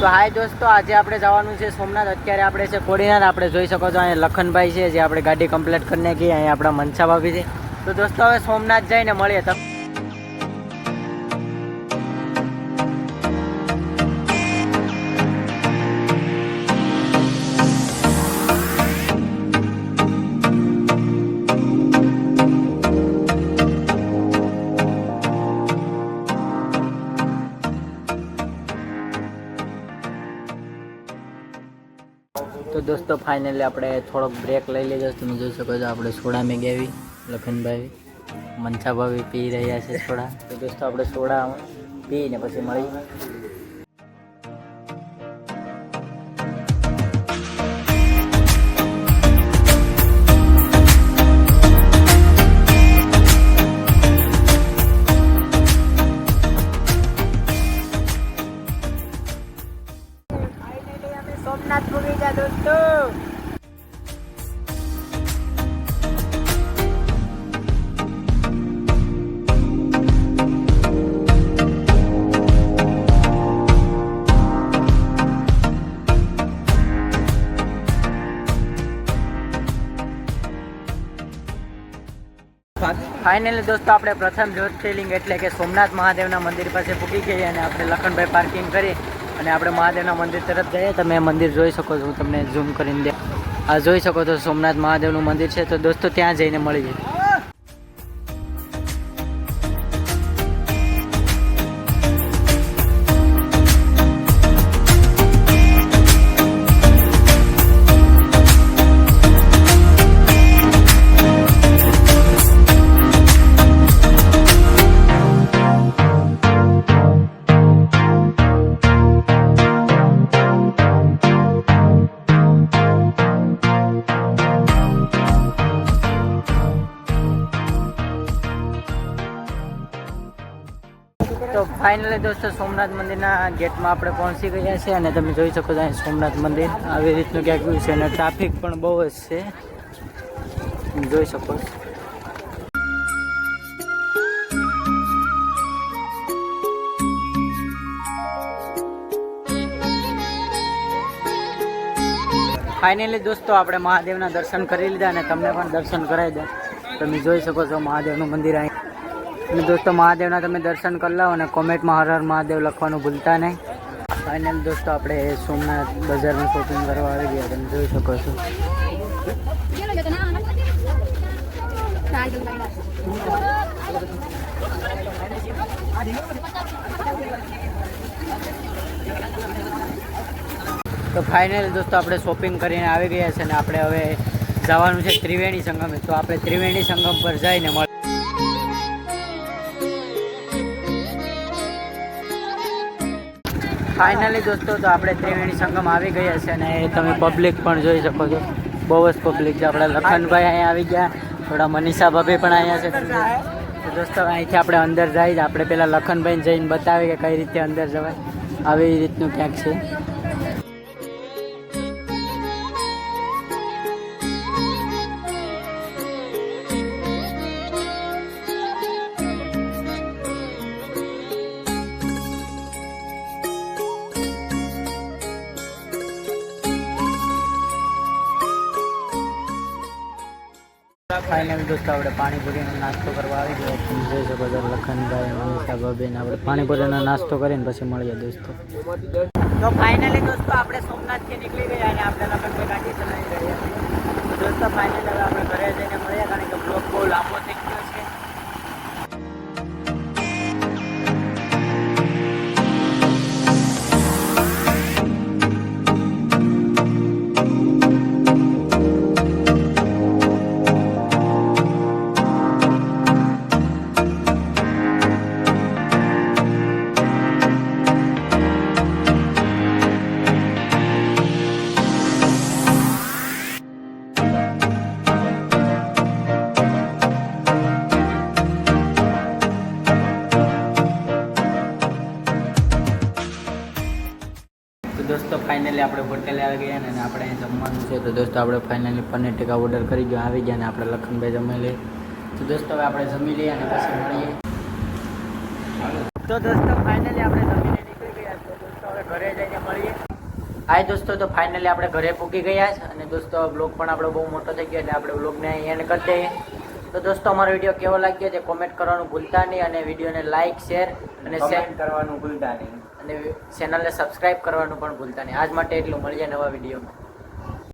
તો હાય દોસ્તો, આજે આપણે જવાનું છે સોમનાથ. અત્યારે આપણે છે કોડીનાર. આપણે જોઈ શકો છો અહીંયા લખનભાઈ છે, જે આપણે ગાડી કમ્પ્લીટ કરીને ગઈ અહીંયા આપણા મનસા ભાભી છે. તો દોસ્તો, હવે સોમનાથ જઈને મળીએ. તમે તો દોસ્તો ફાઇનલી આપણે થોડોક બ્રેક લઈ લીધો. તમે જોઈ શકો છો આપણે સોડા મેં ગેવી, લખનભાઈ મનસા પી રહ્યા છે સોડા. તો દોસ્તો, આપણે સોડા પીને પછી મળી. સોમનાથ ગયા દોસ્તો. ફાઇનલી દોસ્તો, આપણે પ્રથમ જ્યોતિર્લિંગ એટલે કે સોમનાથ મહાદેવના મંદિર પાસે પૂકી ગઈ અને આપણે લખનભાઈ પાર્કિંગ કરી. અને આપણે મહાદેવના મંદિર તરફ જઈએ તમે મંદિર જોઈ શકો છો. હું તમને ઝૂમ કરીને આ જોઈ શકો છો સોમનાથ મહાદેવનું મંદિર છે. તો દોસ્તો, ત્યાં જઈને મળીએ તો ફાઇનલી દોસ્તો સોમનાથ મંદિરના ગેટમાં આપણે પહોંચી ગયા છે અને તમે જોઈ શકો છો અહીં સોમનાથ મંદિર. આવી રીતનું ક્યાંક વ્યૂ છે અને ટ્રાફિક પણ બહુ જ છે. જોઈ શકો છો. ફાઇનલી દોસ્તો આપણે મહાદેવના દર્શન કરી લીધા અને તમને પણ દર્શન કરાવી દો તમે જોઈ શકો છો મહાદેવનું મંદિર અહીં અને દોસ્તો મહાદેવના તમે દર્શન કરી લો અને કોમેન્ટમાં હર હર મહાદેવ લખવાનું ભૂલતા નહીં. ફાઇનલ દોસ્તો આપણે સોમનાથ બજારમાં શોપિંગ કરવા આવી ગયા, તમે જોઈ શકો છો. તો ફાઇનલ દોસ્તો આપણે શોપિંગ કરીને આવી ગયા છે અને આપણે હવે જવાનું છે ત્રિવેણી સંગમે. તો આપણે ત્રિવેણી સંગમ પર જઈને મળ ફાઇનલી દોસ્તો, તો આપણે ત્રિવેણી સંગમ આવી ગયા છે અને તમે પબ્લિક પણ જોઈ શકો છો. બહુ જ પબ્લિક છે. આપણા લખનભાઈ અહીંયા આવી ગયા. થોડા મનીષા ભાભી પણ અહીંયા છે. તો દોસ્તો, અહીંથી આપણે અંદર જઈએ આપણે પહેલાં લખનભાઈને જઈને બતાવીએ કે કઈ રીતે અંદર જવાય. આવી રીતનું ક્યાંક છે. ફાઇનલ દોસ્તો, આપણે પાણીપુરીનો નાસ્તો કરવા આવી ગયા શકો છો લખનભાઈ, મનીષા ભાભીને આપણે પાણીપુરીનો નાસ્તો કરીને પછી મળીએ દોસ્તો. તો ફાઇનલી દોસ્તો, આપણે સોમનાથથી નીકળી ગયા અને આપણે લખનભાઈ ગાડી ચલાવી રહ્યા દોસ્તો ફાઇનલી હવે આપણે ઘરે જઈને મળીએ, કારણ કે બ્લોક બહુ લાંબો ફાઇનલી આપણે હોટેલે આવી ગયા અને આપણે અહીં જમવાનું છે. તો દોસ્તો, આપણે ફાઇનલી પનીર ટીકા ઓર્ડર કરી ગયો, આવી ગયા ને આપણે લખનભાઈ જમી લઈએ તો દોસ્તો, હવે આપણે જમી લઈએ અને પછી મળીએ. તો દોસ્તો ફાઇનલી આપણે જમીને નીકળી ગયા તો હવે ઘરે જઈને મળીએ. હાય દોસ્તો, તો ફાઇનલી આપણે ઘરે પૂકી ગયા છે. અને દોસ્તો બ્લોગ પણ આપણો બહુ મોટો થઈ ગયો, એટલે આપણે બ્લોગને એન્ડ કરી દઈએ. તો દોસ્તો અમારો વીડિયો કેવો લાગ્યો છે કોમેન્ટ કરવાનું ભૂલતા નહીં અને વિડીયોને લાઇક શેર અને શેર કરવાનું ભૂલતા નહીં. અને ચેનલને સબસ્ક્રાઇબ કરવાનું પણ ભૂલતા નહીં. આજ માટે એટલું. મળીએ નવા વિડીયોમાં.